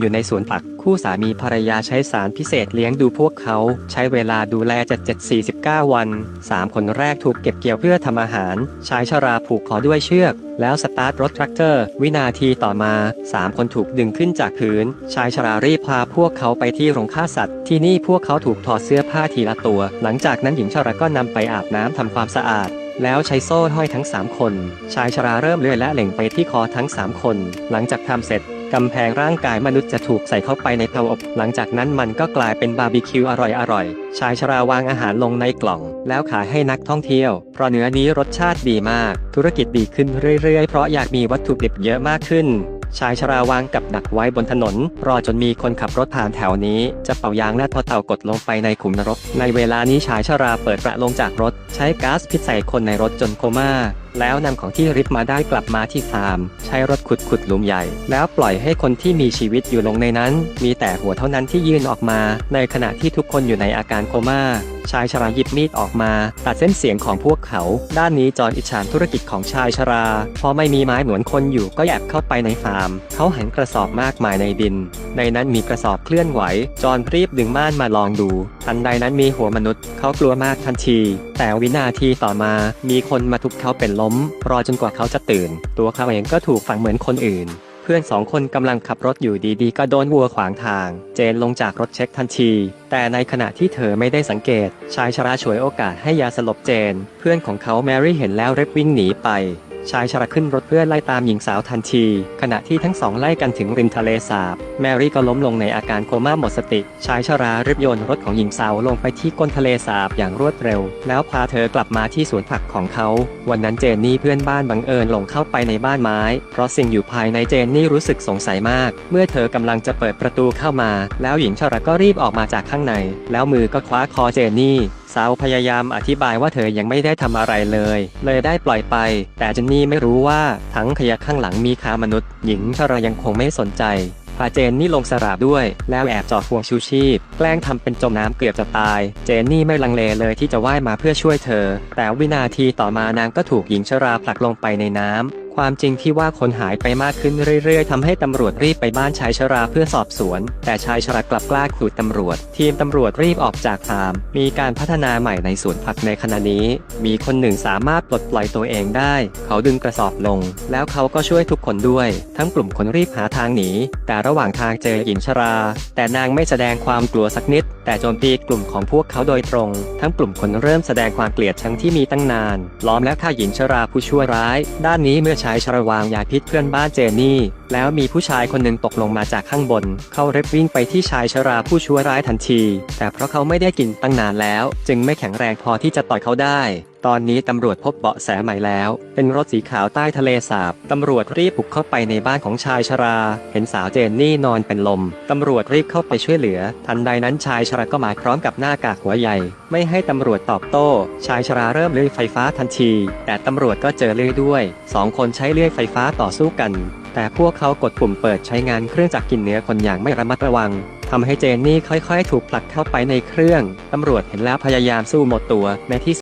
อยู่ในสวนผักคู่สามีภรรยาใช้สารพิเศษเลี้ยงดูพวกเขา ใช้เวลาดูแล7 7 49วัน3คนแรกถูกเก็บเกี่ยวเพื่อทำอาหาร ชายชราผูกคอด้วยเชือก แล้วสตาร์ทรถแทรกเตอร์ วินาทีต่อมา3คนถูกดึงขึ้นจากพื้น ชายชรารีบพาพวกเขาไปที่โรงฆ่าสัตว์ ที่นี่พวกเขาถูกถอดเสื้อผ้าทีละตัว หลังจากนั้นหญิงชราก็นำไปอาบน้ำทำความสะอาดแล้วใช้โซ่ห้อยทั้ง 3 คน ชายชราเริ่มเลื่อยและเหล่งไปที่คอทั้ง 3 คน หลังจากทำเสร็จ กำแพงร่างกายมนุษย์จะถูกใส่เข้าไปในเตาอบ หลังจากนั้นมันก็กลายเป็นบาร์บีคิวอร่อยๆ ชายชราวางอาหารลงในกล่อง แล้วขายให้นักท่องเที่ยว เพราะเนื้อนี้รสชาติดีมาก ธุรกิจดีขึ้นเรื่อยๆ เพราะอยากมีวัตถุดิบเยอะมากขึ้นชายชราวางกับดักไว้บนถนน รอจนมีคนขับรถผ่านแถวนี้ จะเป่ายางและพอเต่ากดลงไปในขุมนรก ในเวลานี้ชายชราเปิดประลงจากรถ ใช้ก๊าซพิษใส่คนในรถจนโคม่า แล้วนำของที่ริบมาได้กลับมาที่ฟาร์ม ใช้รถขุดขุดหลุมใหญ่ แล้วปล่อยให้คนที่มีชีวิตอยู่ลงในนั้น มีแต่หัวเท่านั้นที่ยื่นออกมา ในขณะที่ทุกคนอยู่ในอาการโคม่าชายชราหยิบมีดออกมา ตัดเส้นเสียงของพวกเขา ด้านนี้จอนอิจฉานธุรกิจของชายชรา พอไม่มีไม้หมือนคนอยู่ก็แอบเข้าไปในฟาร์ม เขาหันกระสอบมากมายในดิน ในนั้นมีกระสอบเคลื่อนไหว จอนรีบดึงม่านมาลองดู ทันใดนั้นมีหัวมนุษย์ เขากลัวมากทันที แต่วินาทีต่อมา มีคนมาทุบเขาเป็นล้ม รอจนกว่าเขาจะตื่น ตัวเขาเองก็ถูกฝังเหมือนคนอื่น เพื่อนสองคนกำลังขับรถอยู่ดีๆ ก็โดนวัวขวางทาง เจนลงจากรถเช็คทันที แต่ในขณะที่เธอไม่ได้สังเกต ชายชราฉวยโอกาสให้ยาสลบเจน เพื่อนของเขาแมรี่เห็นแล้วเร็บวิ่งหนีไป ชายชราขึ้นรถเพื่อไล่ตามหญิงสาวทันที ขณะที่ทั้งสองไล่กันถึงริมทะเลสาบ แมรี่ก็ล้มลงในอาการโคม่าหมดสติ ชายชรารีบโยนรถของหญิงสาวลงไปที่ก้นทะเลสาบอย่างรวดเร็ว แล้วพาเธอกลับมาที่สวนผักของเขา วันนั้นเจนนี่เพื่อนบ้านบังเอิญหลงเข้าไปในบ้านไม้ เพราะสิ่งอยู่ภายในเจนนี่รู้สึกสงสัยมาก เมื่อเธอกำลังจะเปิดประตูเข้ามา แล้วหญิงชราก็รีบออกมาจากข้างใน แล้วมือก็คว้าคอเจนนี่สาวพยายามอธิบายว่าเธอยังไม่ได้ทำอะไรเลย เลยได้ปล่อยไป แต่เจนนี่ไม่รู้ว่าทั้งขยะข้างหลังมีคามนุษย์ หญิงชรายังคงไม่สนใจพาเจนนี่ลงสราบด้วย แล้วแอบจอดห่วงชูชีพ แกล้งทำเป็นจมน้ำเกือบจะตาย เจนนี่ไม่ลังเลเลยที่จะว่ายมาเพื่อช่วยเธอ แต่วินาทีต่อมานางก็ถูกหญิงชราผลักลงไปในน้ำ ความจริงที่ว่าคนหายไปมากขึ้นเรื่อยๆทำให้ตำรวจรีบไปบ้านชายชราเพื่อสอบสวน แต่ชายชรากลับกล้าขู่ตำรวจ ทีมตำรวจรีบออกจากฟาร์มมีการพัฒนาใหม่ในสวนผักในขณะนี้ มีคนหนึ่งสามารถปลดปล่อยตัวเองได้ เขาดึงกระสอบลง แล้วเขาก็ช่วยทุกคนด้วย ทั้งกลุ่มคนรีบหาทางหนี แต่ระหว่างทางเจอหญิงชรา แต่นางไม่แสดงความกลัวสักนิด แต่โจมตีกลุ่มของพวกเขาโดยตรง ทั้งกลุ่มคนเริ่มแสดงความเกลียดชังที่มีตั้งนาน ล้อมและฆ่าหญิงชราผู้ชั่วร้าย ด้านนี้เมื่อชายชราวางยาพิษเพื่อนบ้านเจนี่ แล้วมีผู้ชายคนหนึ่งตกลงมาจากข้างบน เขาเร็บวิ่งไปที่ชายชราผู้ชั่วร้ายทันที แต่เพราะเขาไม่ได้กินตั้งนานแล้ว จึงไม่แข็งแรงพอที่จะต่อยเขาได้ ตอนนี้ตำรวจพบเบาะแสใหม่แล้ว เป็นรถสีขาวใต้ทะเลสาบ ตำรวจรีบบุกเข้าไปในบ้านของชายชรา เห็นสาวเจนนี่นอนเป็นลม ตำรวจรีบเข้าไปช่วยเหลือ ทันใดนั้นชายชราก็มาพร้อมกับหน้ากากหัวใหญ่ ไม่ให้ตำรวจตอบโต้ ชายชราเริ่มเลื่อยไฟฟ้าทันที แต่ตำรวจก็เจอเลื่อยด้วยสองคนใช้เลื่อยไฟฟ้าต่อสู้กัน แต่พวกเขากดปุ่มเปิดใช้งานเครื่องจักรกินเนื้อคนอย่างไม่ระมัดระวังทำให้เจนนี่ค่อยๆ ถูกผลักเข้าไปในเครื่อง ตำรวจเห็นแล้วพยายามสู้หมดตัวในที่